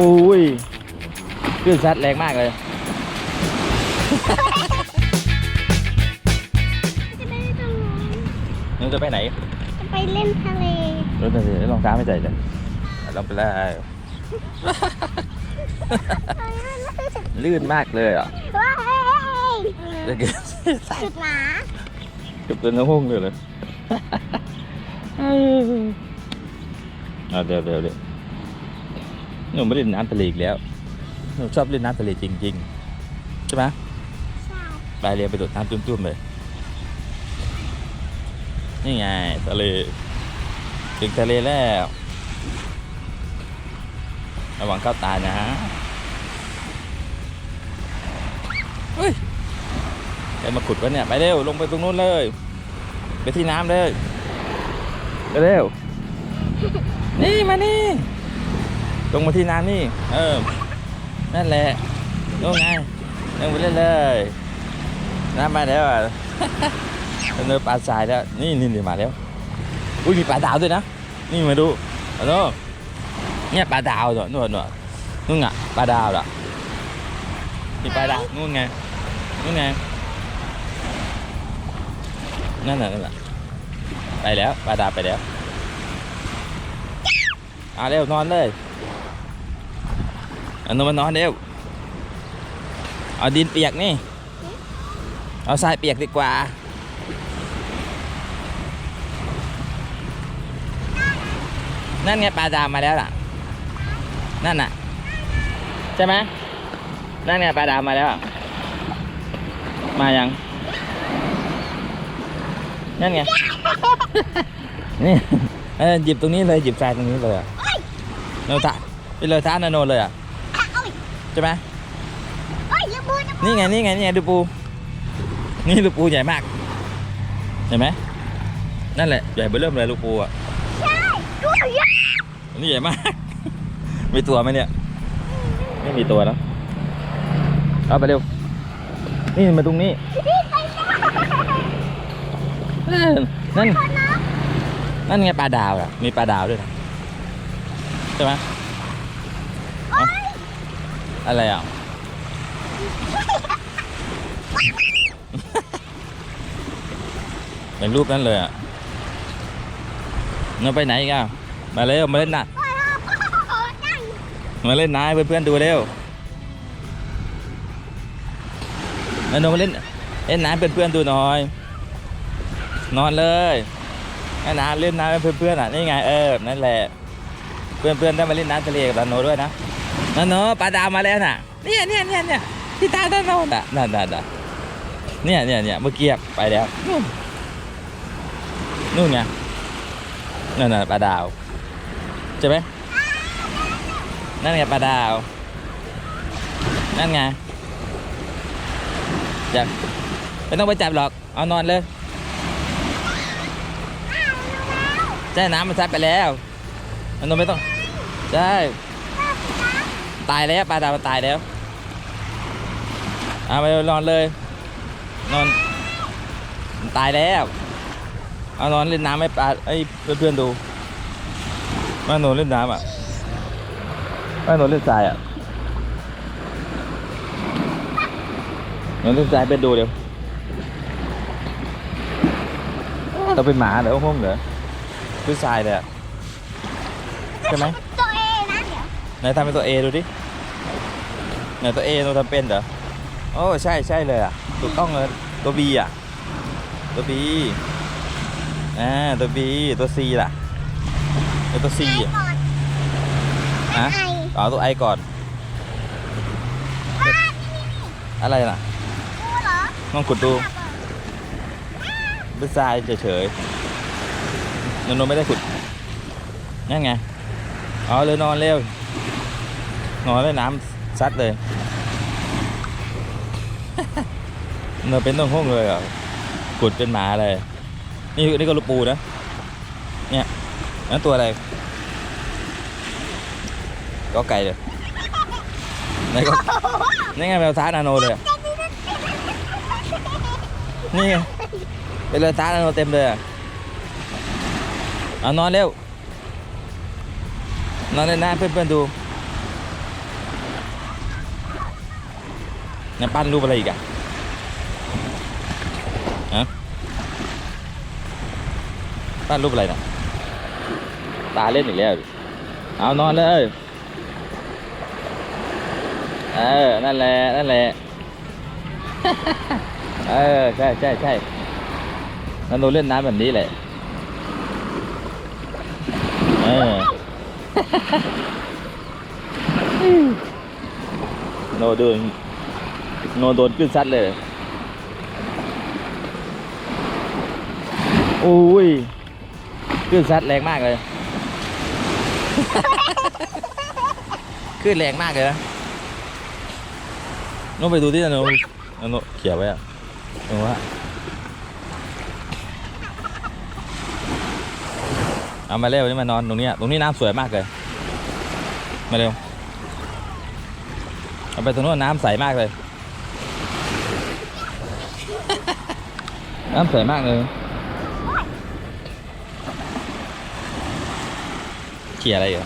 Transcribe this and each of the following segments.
โอ้ยคลื่นซัดแรงมากเลยจะไปตรงนู้นนึกจะไปไหนจะไปเล่นทะเลรถจะเสียรองเท้าไม่ใส่เลยลองไปแล้วลื่นมากเลยอะว้ายจะเกิดจุดหนาเกือบเป็นน้ำหุ่งเลยเลยเอาเดี๋ยวเดี๋ยวเดี๋ยว หนูไม่เล่นน้ำทะเลอีกแล้ว หนูชอบเล่นน้ำทะเลจริงๆ ใช่ไหมใช่ไปเรียนไปโดดน้ำตุ้มๆเลย นี่ไงทะเลถึงทะเลแล้ว ระวังเข้าตานะเฮ้ยใครมาขุดวะเนี่ย ไปเร็ว ลงไปตรงนู้นเลย ไปที่น้ำเลย ไปเร็ว นี่มานี่ ลงมาที่น้ำนี่ เออ นั่นแหละลงไงลงไปเล่นเลยน้ำมาแล้วอะเนื้อปลาทรายแล้ว นี่นี่นี่มาแล้ว อุ้ยมีปลาดาวด้วยนะ นี่มาดูอาโน่เนี่ยปลาดาวเนอะนู่นนู่นนู่นอะปลาดาวอะมีปลาดาวนู่นไงนู่นไงนั่นน่ะนั่นแหละไปแล้วปลาดาวไปแล้วเอาเร็วนอนเลย เอานอนมานอนเร็วเอาดินเปียกนี่ เอาทรายเปียกดีกว่า นั่นไงปลาดาวมาแล้วล่ะ นั่นน่ะ ใช่ไหมนั่นไงปลาดาวมาแล้วอะมายัง นั่นไง นี่เออหยิบตรงนี้เลย หยิบทรายตรงนี้เลยอะโนตะไปเลยท้านาโนเลยอะอะเอ้ย ใช่ไหมเอ้ยอย่าพูดนะนี่ไงนี่ไงนี่ไงดูปู นี่ลูกปูใหญ่มาก เห็นไหมนั่นแหละใหญ่เบอเริ่มเลยลูกปูอะใช่ตัวใหญ่อันนี่ใหญ่มาก มีตัวไหมเนี่ย ไม่มีตัวนะเอาไปเร็ว นี่มาตรงนี้ นี่ไปได้เออนั่นคนนะนั่นไงปลาดาวอะ มีปลาดาวด้วยนะใช่ไหมโอ้ย อะไรอะ เป็นรูปนั้นเลยอะเราไปไหนอีกันมาเร็วมาเล่นน้ำมาเล่นน้ำให้เพื่อนๆดูเร็วมาโนมาเล่นเล่นน้ำเพื่อนๆดูหน่อย นอนเลยให้น้ำเล่นน้ำเพื่อนๆอะนี่ไงเออนั่นแหละ เพื่อนๆได้มาเล่นน้ำทะเลกับนโนด้วยนะ นาโนปลาดาวมาแล้วน่ะเนี่ยเนี่ยเนี่ยเนี่ยที่ตาด้านโน้นอะนั่นนั่นนั่นเนี่ยเนี่ยเนี่ยเมื่อกี้ไปแล้วนู่นนู่นไงนั่นน่ะปลาดาวใช่ไหมนั่นไงปลาดาว นั่นไงจับไม่ต้องไปจับหรอก เอานอนเลยใช่น้ำมันซัดไปแล้ว มันนอนไม่ต้อง ใช่ ตายแล้วปลาดาวมันตายแล้วเอาไปนอนเลยนอนมันตายแล้วเอานอนเล่นน้ำให้ปลาไอ้เพื่อนๆดูมาหนูเล่นน้ำอะมาหนูเล่นทรายอะหนูเล่นทรายเป็นดูเดี๋ยวเราเป็นหมาเหรอห้องเหรอคือทรายเลยอะใช่ไหมตัวเองนะเดี๋ยวไหนทำเป็นตัวเอดูดิ ไหนตัวเอเราทำเป็นเหรอโอ้ใช่ใช่เลยอะถูกต้องเลยตัวบีอะ ตัวบีอ่าตัวบีตัวซีล่ะแล้วตัวซีไออะก่อนฮะไออ๋อตัวไอก่อนว้านี่นี่นี่อะไรน่ะดูเหรอลองขุดดูเป็นทรายเฉยๆนนท์ไม่ได้ขุดนั่นไง อ๋อเลยนอนเร็วนอนเลยน้ำ ซัดเลย เนอเป็นต้องห้องเลยเหรอะขุดเป็นหมาเลย นี่นี่ก็ลูกปูนะ เนี่ยนั่นตัวอะไร ก็ไก่เลยนี่ก็นี่ไงแมวท้านาโนเลย นี่ไงเป็นเลยท้านาโนเต็มเลยอะเอนอนเร็วนอนเล่นน้ำเพื่อนๆดู นี่ยปั้นรูปอะไรอีกอะฮะปั้นรูปอะไรน่ะตาเล่นอีกแล้วเอานอนเลยเออ นั่นแหละ นั่นแหละ เออ ใช่ใช่ใช่นันโดเล่นน้ำแบบนี้แหละ เออ โนโดน โนโดนขึ้นซัดเลย โอ้ยขึ้นซัดแรงมากเลย ขึ้นแรงมากเลยนะโนไปดูที่นะโนโนเขียนไว้อะโนว่าเอามาเร็วนี่มานอนตรงเนี้ยตรงนี้น้ำสวยมากเลย มาเร็ว เอาไปตรงนู้นน้ำใสมากเลย น้ำใสมากเลย เขี่ยอะไรอยู่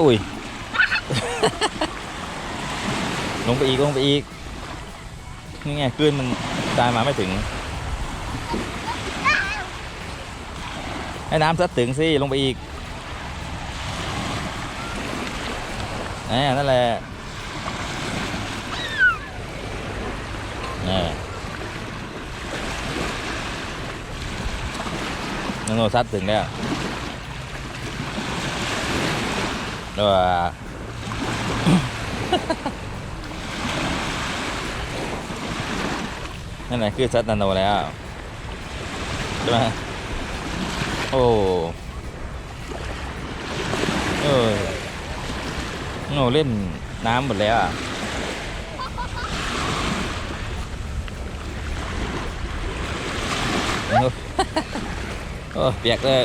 อุ้ย ลงไปอีก ลงไปอีก นี่ไงคลื่นมันตายมาไม่ถึง ให้น้ำซัดถึงสิ ลงไปอีกนี่นั่นแหละ นี่นันโนซัดถึงแล้วแล้วว่านั่นแหละคือซัดนันโนแล้วใช่ไหมโอ้เออโนเล่นน้ำหมดแล้วอะ โอ้ โอ้เปียกเลย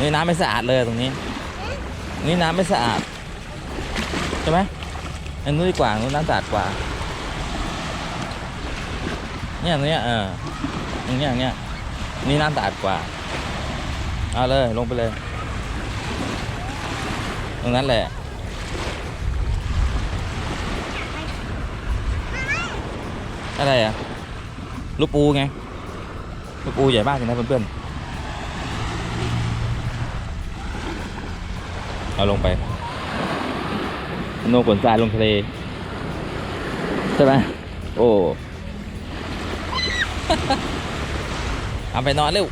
นี่น้ำไม่สะอาดเลยตรงนี้ นี่น้ำไม่สะอาด ใช่ไหมอันนู้นดีกว่าอันนู้นน้ำสะอาดกว่า เนี่ยตรงเนี้ยเอออย่างเงี้ยอย่างเงี้ยนี่น้ำสะอาดกว่า เอาเลยลงไปเลย ตรงนั้นแหละ อะไรอะลูกปูไงลูกปูใหญ่มากเลยนะเพื่อนๆเอาลงไปโนขนทรายลงทะเลใช่ไหมโอ้เอาไปนอนเร็ว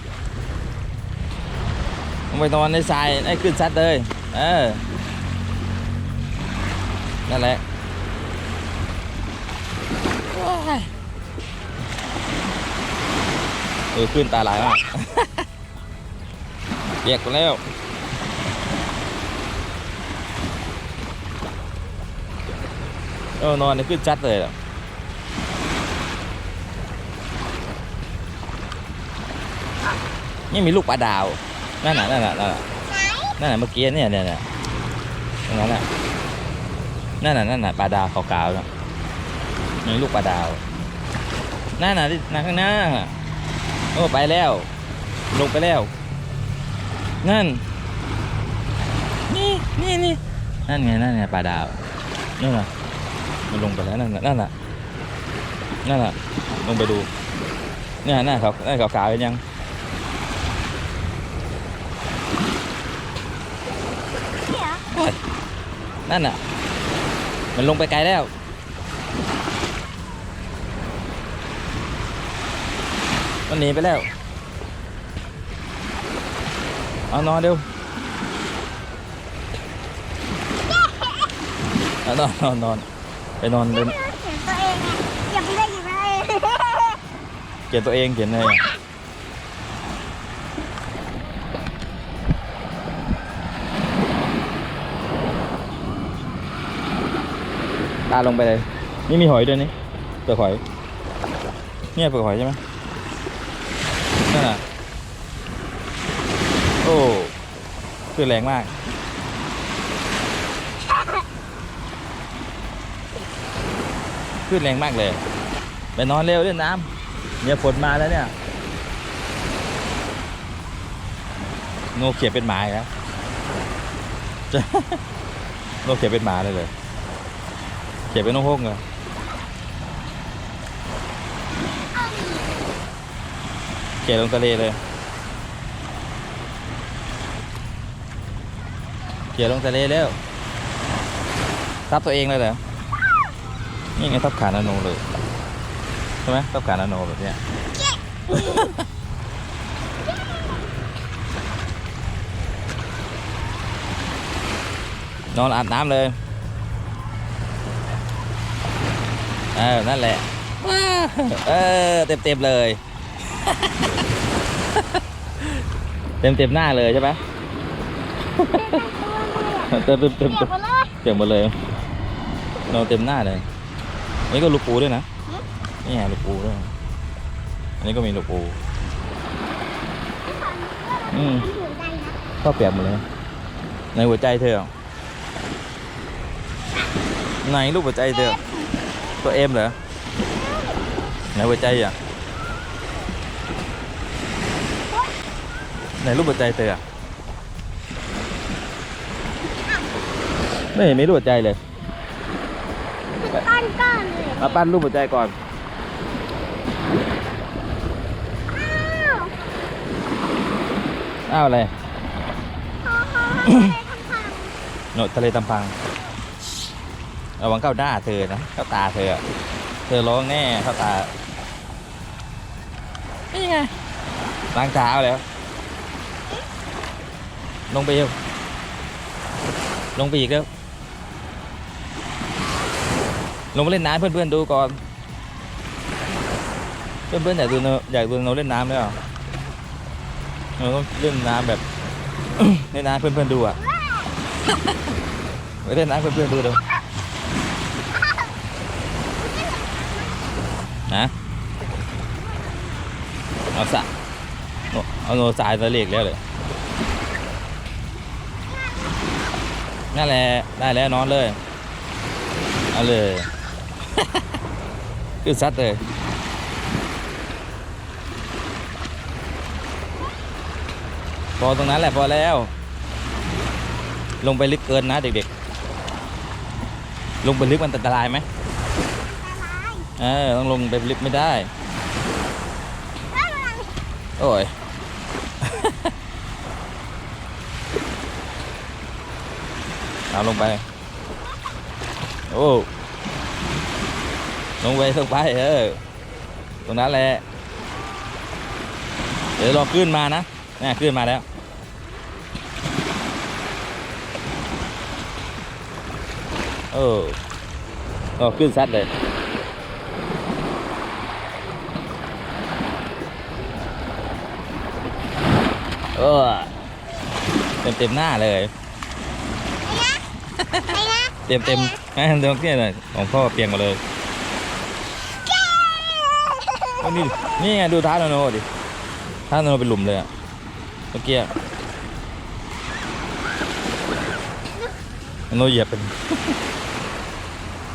เอาไปนอนในทรายให้ขึ้นซัดเลยเออนั่นแหละ เออขึ้นตาหลายมากเปียกไปแล้วเออนอนนี่ขึ้นจัดเลยอะนี่มีลูกปลาดาวนั่นน่ะนั่นน่ะนั่นน่ะนั่นน่ะเมื่อกี้เนี่ยเนี่ยเนี่ยตรงนั้นน่ะนั่นน่ะนั่นน่ะปลาดาวขาวๆน่ะมีลูกปลาดาวนั่นน่ะที่นั่นข้างหน้า โอ้ไปแล้ว ลงไปแล้ว นั่น นี่นี่นี่นั่นไงนั่นไงปลาดาวนั่นน่ะมันลงไปแล้วนั่นน่ะนั่นน่ะนั่นน่ะลงไปดูเนี่ยหน้าเขาหน้าขาวๆเห็นยังเนี่ยนั่นน่ะ มันลงไปไกลแล้ว มันหนีไปแล้ว เอานอนเร็ว เอานอนนอนนอนไปนอนเล่นเขียนตัวเองอะอย่าไปได้ยินเลยเขียนตัวเองเขียนเลยตาลงไปเลย นี่มีหอยด้วยนี่เปลือกหอย เนี่ยเปลือกหอยใช่ไหมนั่นน่ะ โอ้ คือแรงมาก ขึ้นแรงมากเลย ไปนอนเร็วเล่นน้ำเนี่ยฝนมาแล้วเนี่ยโนเขียนเป็นหมาอีกแล้วจะโนเขียนเป็นหมาเลยเลย เขียนเป็นนกฮกเลยเขียนลงทะเลเลย เขียนลงทะเลแล้วทับตัวเองเลยเหรอนี่ไงทับขานาโนเลยใช่ไหมทับขานาโนแบบเนี้ยนอนอาบน้ำเลยเออนั่นแหละเออเต็มเต็มเลย เต็มเต็มหน้าเลยใช่ไหม เต็มเต็มเต็มเปียกหมดเลยเปียกหมดเลยนอนเต็มหน้าเลยอันนี้ก็ลูกปูด้วยนะนี่ไงลูกปูด้วยอันนี้ก็มีลูกปูอืมถือใจนะก็เปียกหมดเลยในหัวใจเธออะในรูปหัวใจเธอตัวเอ็มเหรอในหัวใจอะในรูปหัวใจเธออะ ไม่เห็นมีรูปหัวใจเลยเป็นก้อนก้อนๆเลยมาปั้นรูปหัวใจก่อน อ้าวอ้าวอะไรพอพอให้ทำพังโนดทะเลตำพังระวังเข้าหน้าเธอนะเข้าตาเธออะเธอร้องแน่เข้าตา นี่ไงล้างเท้าแล้ว ลงไปอีกลงไปอีกแล้ว ลงไปเล่นน้ำเพื่อนๆดูก่อน เพื่อนๆอยากดูอยากดูเราเล่นน้ำด้วยเหรอเราต้องเล่นน้ำแบบเล่นน้ำเพื่อนๆดูอะไปเล่นน้ำเพื่อนๆดูดี๋ยวนะเอาสะเอาโนสายตะเล็กแล้วเลยนั่นแหละได้แล้วนอนเลย เอาเลย คือซัดเลยพอตรงนั้นแหละพอแล้ว ลงไปลึกเกินนะเด็กๆ ลงไปลึกมันอันตรายไหมอะไรเออต้องลงไปลึกไม่ได้อะไรโอ้ยเอาลงไป โอ้ ลงไปลงไปเออตรงนั้นแหละเดี๋ยวรอขึ้นมานะนี่ขึ้นมาแล้วเออรอขึ้นซัดเลยเออเต็มเต็มหน้าเลยไอ้นะเต็มเต็มแม่เต็มเนี่ยเลยของพ่อเปียงหมาเลยโอ้ นี่นี่ไงดูท้าโนโนดิท้าโนโนเป็นหลุมเลยอะเมื่อกี้โนเหยียบเป็น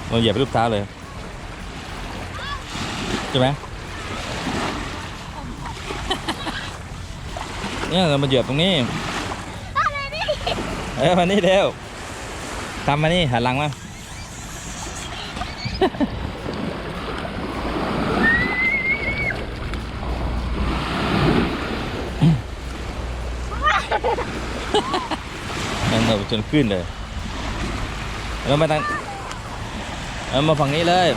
โนเหยียบเป็นรูปเท้าเลยใช่ไหมเนี่ยเรามาเหยียบตรงนี้เออมานี่เร็วทำมานี่หันหลังมา นั่นเรา จนขึ้นเลย แล้วมาทางเอามาฝั่งนี้เลย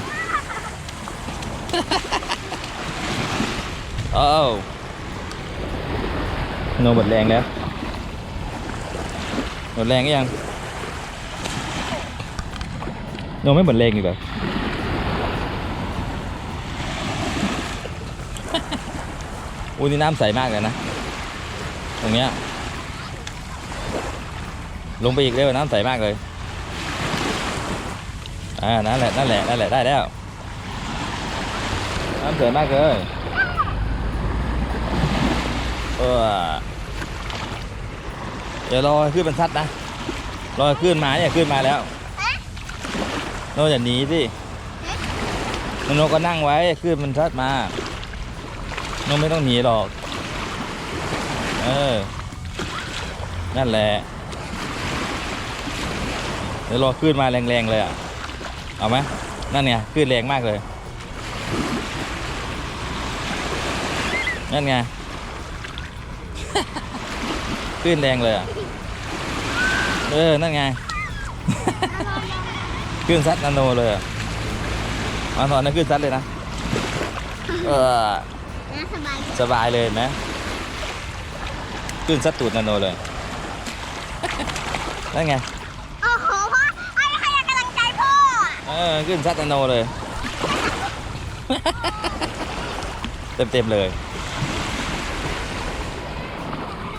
เอาโนหมดแรงแล้วหมดแรงก็ยังโนไม่หมดแรงอีกเหรออุ้ยนี่น้ำใสมากเลยนะ ตรงเนี้ย ลงไปอีกเร็วน้ำใสมากเลยอ่านั่นแหละนั่นแหละนั่นแหละได้แล้วน้ำใสมากเลยเออเดี๋ยวรอขึ้นเป็นซัดนะรอขึ้นมาเนี่ยขึ้นมาแล้วโน่อย่าหนีสิโนก็นั่งไว้ขึ้นมันซัดมาโนไม่ต้องหนีหรอก เออ นั่นแหละ ดี๋ยวรอขึ้นมาแรงๆเลยอะ เอาไหมนั่นไงขึ้นแรงมากเลย นั่นไงขึ้นแรงเลยอะ เออ นั่นไง ขึ้นซัดนาโนเลยอะมาตอนนั้นขึ้นซัดเลยนะ เออน่าสบายสบายเลยเห็นไหมขึ้นซัดตูดนาโนเลย นั่นไง โอ้โหพ่อไอ้ใครกำลังใจพ่ออะ เออขึ้นซัดนาโนเลยเต็มเต็มๆเลย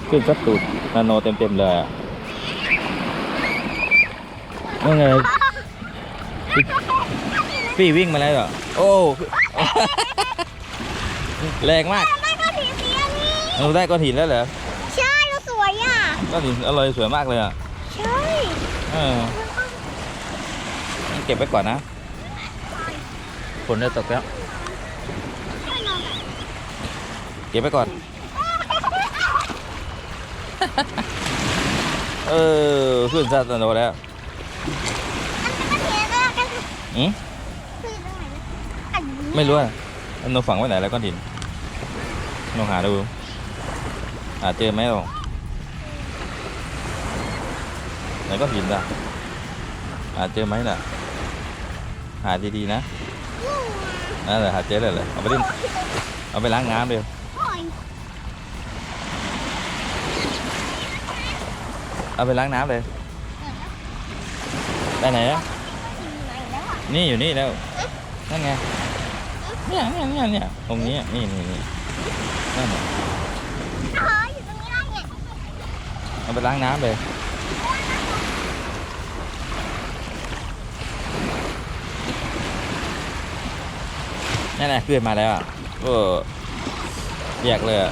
ขึ้นซัดตูดนาโนเต็มเต็มๆเลยอะนั่นไงพี่วิ่งมาแล้วเหรอโอ้ แรงมากไม่ก็สีสีอันนี้เราได้ก้อนหินแล้วเหรอใช่เราสวยอะก้อนหินอร่อยสวยมากเลยอะใช่เออ เก็บไว้ก่อนนะฝนจะตกแล้ว เก็บไว้ก่อน เออขึ้นซาตันแล้วอืมไม่รู้อะโนฝังไว้ไหนแล้วก้อนหินลองหาดูหาเจอไหมหรอกไหนก้อนหินล่ะหาเจอไหมล่ะ หาดีๆนะนั่นแหละหาเจอเลยเลยเอาไปเล่นเอาไปล้างน้ำเร็วโอ้ยเอาไปล้างน้ำเลยไปไหนอะอยู่ไหนแล้วอะนี่อยู่นี่แล้วนั่นไงเนี่ยเนี่ยเนี่ยเนี่ยตรงนี้อะนี่นี่นี่นั่นน่ะอ๋ออยู่ตรงนี้ได้เนี่ยเอาไปล้างน้ำเลย นั่นแหละขึ้นมาแล้วอะโอ้แยกเลยอะ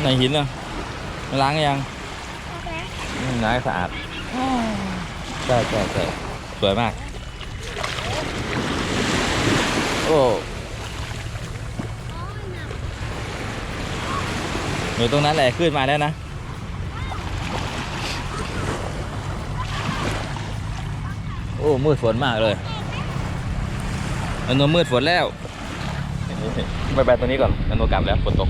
ไหนหินอะล้างยังโอเคอืมล้างสะอาดใช่ใช่ใช่สวยมาก โอ้หนูตรงนั้นแหละขึ้นมาแล้วนะโอ้มืดฝนมากเลย อันโนมืดฝนแล้วไปไปตัวนี้ก่อนอันโนกลับแล้วฝนตก